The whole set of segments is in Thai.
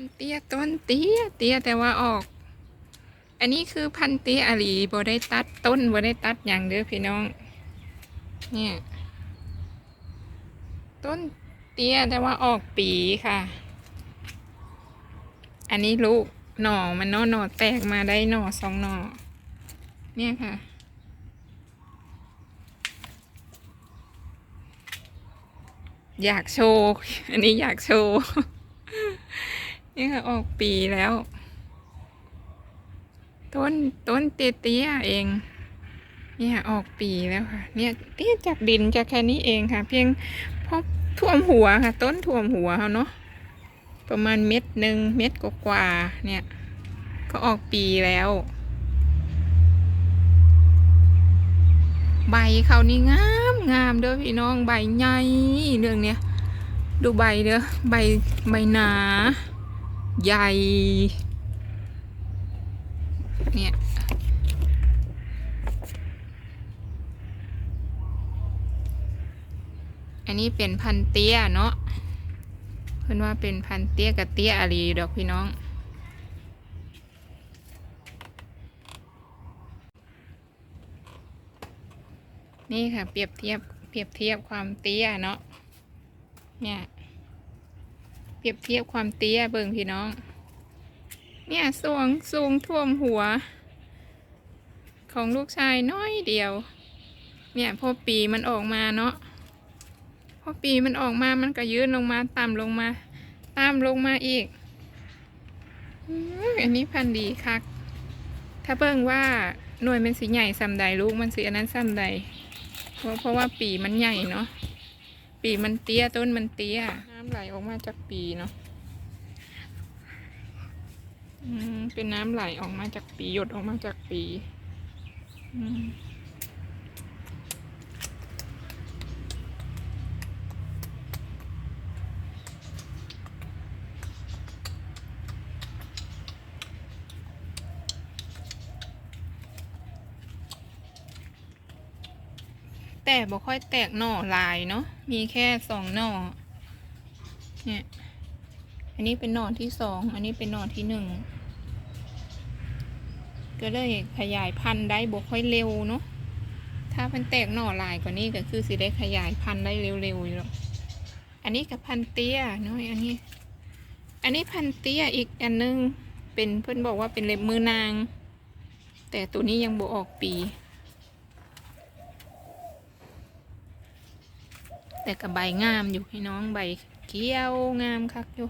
พันเตี้ยต้นเตี้ยเตี้ยแต่ว่าออก อันนี้คือพันเตี้ยอาลีบได้ตัดต้นบได้ตัดอย่างเด้อพี่น้อง เนี่ย ต้นเตี้ยแต่ว่าออกปีค่ะ อันนี้ลูกหน่อมันนาะหน่อแตกมาได้หน่อสองหน่อ เนี่ยค่ะอยากโชว์ อันนี้อยากโชว์ นี่ค่ะออกปีแล้ว ต้นต้นเตี้ยเอง เนี่ยออกปีแล้วค่ะ เนี่ยเตี้ยจากดินจากแค่นี้เองค่ะ เพียงพอท่วมหัวค่ะ ต้นท่วมหัวเขาเนาะประมาณเม็ดหนึ่งเม็ดกว่าเนี่ย ก็ออกปีแล้ว ใบเขานี่งามงามเด้อพี่น้องใบใหญ่เรื่องเนี้ยดูใบเด้อใบใบหนา ใหญ่ เนี่ย อันนี้เป็นพันเตี้ยเนาะเพื่อนว่าเป็นพันเตี้ยกับเตี้ยอารีดอกพี่น้อง นี่ค่ะเปรียบเทียบเปรียบเทียบความเตี้ยเนาะเนี่ย เปรียบเทียบความเตี้ยเบิ่งพี่น้อง เนี่ยสูงสูงท่วมหัว ของลูกชายน้อยเดียว เนี่ยพอปีมันออกมาเนาะพอปีมันออกมามันก็ยืนลงมาต่ำลงมาตามลงมาอีกอันนี้พันดีคัก ถ้าเบิ่งว่าหน่วยมันสีใหญ่ซ้ำใดลูกมันสีอันนั้นซ้ำใดเพราะเพราะว่าปีมันใหญ่เนาะปีมันเตี้ยต้นมันเตี้ยำไหลออกมาจากปีเนาะอืมเป็นน้ำไหลออกมาจากปีหยดออกมาจากปีอืมแต่บ่ค่อยแตกหน่อลายเนาะ มีแค่สองหน่อ เนี่ย อันนี้เป็นหน่อที่สอง อันนี้เป็นหน่อที่หนึ่ง ก็เลยขยายพันธุ์ได้บ่ค่อยเร็วเนาะ ถ้ามันแตกหน่อหลายกว่านี้ก็คือสิได้ขยายพันธุ์ได้เร็วๆอยู่หรอกอันนี้กับพันเตี้ยเนาะอันนี้ อันนี้พันเตี้ยอีกอันนึง เป็นเพื่อนบอกว่าเป็นเล็บมือนาง แต่ตัวนี้ยังบ่ออกปีแต่กับใบงามอยู่พี่น้องใบ เขียวงามคักอยู่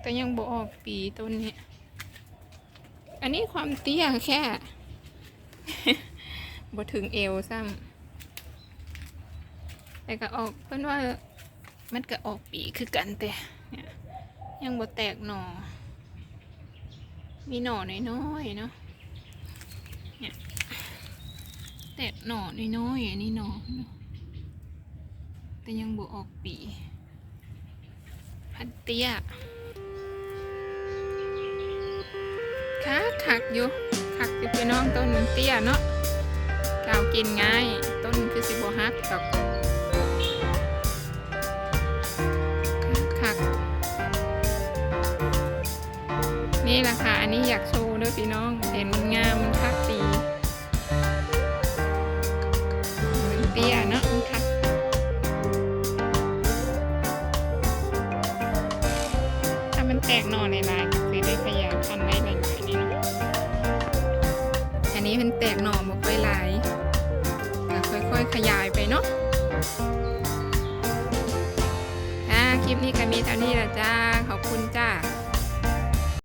แต่ยังบ่ออกปีต้นนี้อันนี้ความเตี้ยแค่บ่ถึงเอวซ้ำแต่ก็ออกเพื่อนว่ามันก็ออกปีคือกันแต่เนี่ยยังบ่แตกหน่อ มีหน่อน้อยๆเนาะเนี่ยแตกหน่อน้อยๆอันนี้หน่อเนาะแต่ยังบ่ออกปีันเตี้ยคักคักอยู่คักอยู่พี่น้องต้นมันเตี้ยเนาะกาวกินง่าย ต้นคือสิบฮักดอกคักคักนี่แหละค่ะ อันนี้อยากโชว์ด้วยพี่น้อง เห็นมันงามมันคักดีมันเตี้ยเนาะ กนแตกหน่อในลายก็คือได้ขยายพันได้หลายๆนี่เนาะอันนี้เป็นแตกหน่อมาค่อยหลายก็ค่อยๆขยายไปเนาะอ่าคลิปนี้ก็มีเท่านี้ละจ้าขอบคุณจ้า